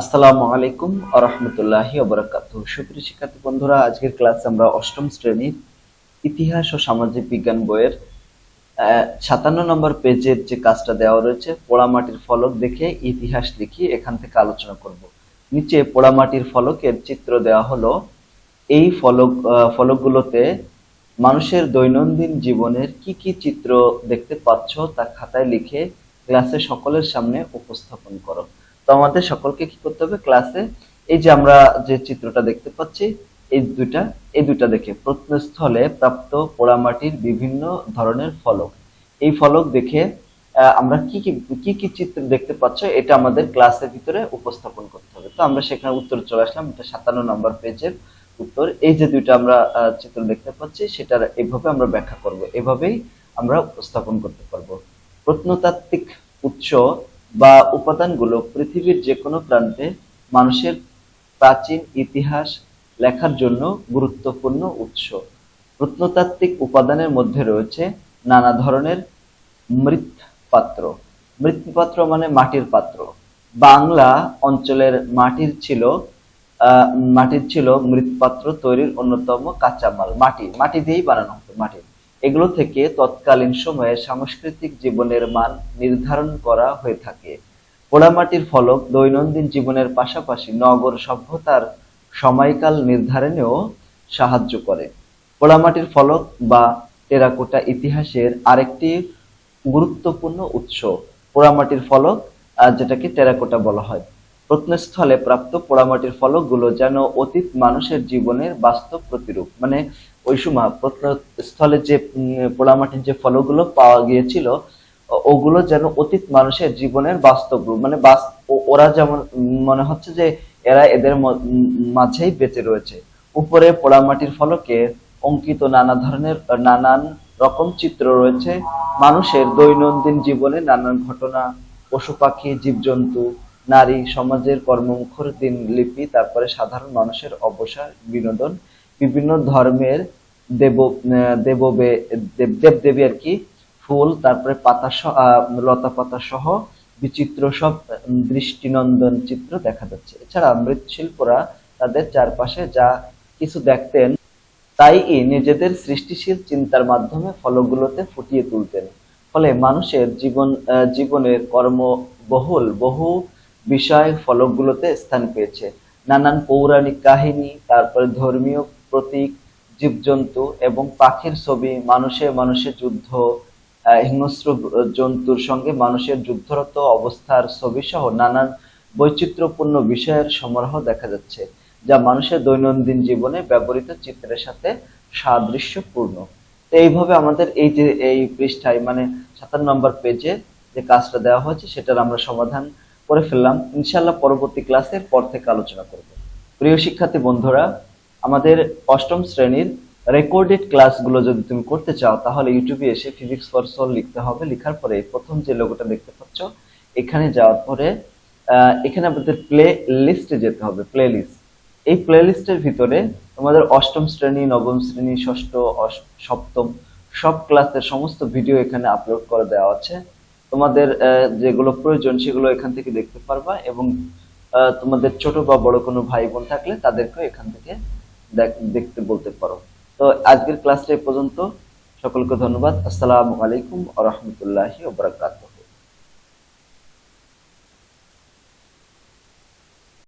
আসসালামু আলাইকুম আরহামতুল্লাহি ওবরাকাত সুপ্রিয় শিক্ষার্থী বন্ধুরা, আজকের ক্লাসে আমরা অষ্টম শ্রেণির ইতিহাস ও সামাজিক বিজ্ঞান বইয়ের সাতান্ন নম্বর পেজের যে কাজটা দেওয়া রয়েছে, পোড়ামাটির ফলক দেখে ইতিহাস লিখি এখান থেকে আলোচনা করব। নিচে পোড়ামাটির ফলকের চিত্র দেওয়া হলো, এই ফলক ফলকগুলোতে মানুষের দৈনন্দিন জীবনের কি কি চিত্র দেখতে পাচ্ছ তা খাতায় লিখে ক্লাসে সকলের সামনে উপস্থাপন করো। তো আমাদের সকলকে কি করতে হবে? ক্লাসে এই যে আমরা যে চিত্রটা দেখতে পাচ্ছি, এই দুইটা এই দুইটা দেখে প্রত্নস্থলে প্রাপ্ত পোড়ামাটির বিভিন্ন ধরনের ফলক। এই ফলক দেখে আমরা কি কি কি চিত্র দেখতে পাচ্ছ, এটা আমাদের ক্লাসের ভিতরে উপস্থাপন করতে হবে। তো আমরা সেখানে উত্তর চলে আসলাম, এটা সাতান্ন নম্বর পেজের উত্তর। এই যে দুইটা আমরা চিত্র দেখতে পাচ্ছি, সেটার এভাবে আমরা ব্যাখ্যা করব। এভাবেই আমরা উপস্থাপন করতে পারব। প্রত্নতাত্ত্বিক উৎস বা উপাদানগুলো পৃথিবীর যে কোনো প্রান্তে মানুষের প্রাচীন ইতিহাস লেখার জন্য গুরুত্বপূর্ণ উৎস। প্রত্নতাত্ত্বিক উপাদানের মধ্যে রয়েছে নানা ধরনের মৃৎপাত্র। মৃৎপাত্র মানে মাটির পাত্র। বাংলা অঞ্চলের মাটির ছিল মাটির ছিল মৃৎপাত্র তৈরির অন্যতম কাঁচামাল, মাটি। মাটি দিয়েই বানানো হতো মাটি। এগুলো থেকে তৎকালীন সময়ে সাংস্কৃতিক জীবনের মান নির্ধারণ করা হয়ে থাকে। পোড়ামাটির ফলক দৈনন্দিন জীবনের পাশাপাশি নগর সভ্যতার সময়কাল নির্ধারণেও সাহায্য করে। পোড়ামাটির ফলক বা টেরাকোটা ইতিহাসের আরেকটি গুরুত্বপূর্ণ উৎস। পোড়ামাটির ফলক যেটাকে টেরাকোটা বলা হয়। প্রত্নস্থলে প্রাপ্ত পোড়ামাটির ফলকগুলো যেন অতীত মানুষের জীবনের বাস্তব প্রতিরূপ। মানে ওই সময় প্রত্নস্থলে যে পোড়ামাটির যে ফলকগুলো পাওয়া গিয়েছিল ওগুলো যেন অতীত মানুষের জীবনের বাস্তব রূপ। মানে ওরা যেমন মনে হচ্ছে যে এরা এদের মাঝেই বেঁচে রয়েছে। উপরে পোড়ামাটির ফলকে অঙ্কিত নানা ধরনের নানান রকম চিত্র রয়েছে। মানুষের দৈনন্দিন জীবনে নানান ঘটনা, পশু পাখি, জীবজন্তু নারী সমাজের কর্মমুখর দিনলিপি তারপরে সাধারণ মানুষের অবসর, বিনোদন, বিভিন্ন ধর্মের দেব দেববে, দেব দেব দেবী আর কি, ফুল, তারপরে পাতা লতা পাতা সহ বিচিত্র সব দৃষ্টিনন্দন চিত্র দেখা যাচ্ছে। এছাড়া মৃৎশিল্পরা তাদের চারপাশে যা কিছু দেখতেন, তাই নিজেদের সৃষ্টিশীল চিন্তার মাধ্যমে ফলকগুলোতে ফুটিয়ে তুলতেন। ফলে মানুষের জীবন জীবনের কর্মবহুল বহু বিষয় ফলকগুলোতে স্থান পেয়েছে। নানান পৌরাণিক কাহিনী, তারপরে ধর্মীয় প্রতীক, জীবজন্তু এবং পাখির ছবি, মানুষে মানুষের যুদ্ধ হিংস্র জন্তুর সঙ্গে মানুষের যুদ্ধরত অবস্থার ছবি সহ নানান বৈচিত্র্যপূর্ণ বিষয়ের সমারোহ দেখা যাচ্ছে, যা মানুষের দৈনন্দিন জীবনে ব্যবহৃত চিত্রের সাথে সাদৃশ্যপূর্ণ। তো এইভাবে আমাদের এই যে, এই পৃষ্ঠায় মানে সাতান্ন নম্বর পেজে যে কাজটা দেওয়া হয়েছে, সেটার আমরা সমাধান করে ফেললাম ইনশাল্লাহ পরবর্তী ক্লাসের পর থেকে আলোচনা করব। প্রিয় শিক্ষার্থী বন্ধুরা, আমাদের অষ্টম শ্রেণির রেকর্ডেড ক্লাসগুলো যদি তুমি করতে চাও, তাহলে ইউটিউবে এসে ফিজিক্স ফর সোল লিখতে হবে। লেখার পরে প্রথম যে লোগোটা দেখতে পাচ্ছ, এখানে যাওয়ার পরে এখানে আমাদের প্লে লিস্টে যেতে হবে প্লে লিস্ট এই প্লে লিস্টের ভিতরে তোমাদের অষ্টম শ্রেণি, নবম শ্রেণি, ষষ্ঠ সপ্তম, সব ক্লাসের সমস্ত ভিডিও এখানে আপলোড করে দেওয়া আছে। তোমাদের যেগুলো প্রয়োজন সেগুলো এখান থেকে দেখতে পারবা এবং তোমাদের ছোট বা বড় কোনো ভাই বোন থাকলে তাদেরকে এখান থেকে দেখ- দেখতে বলতে পারো। তো আজকের ক্লাসটা এ পর্যন্ত। সকলকে ধন্যবাদ। আসসালামু আলাইকুম আ রহমতুল্লাহি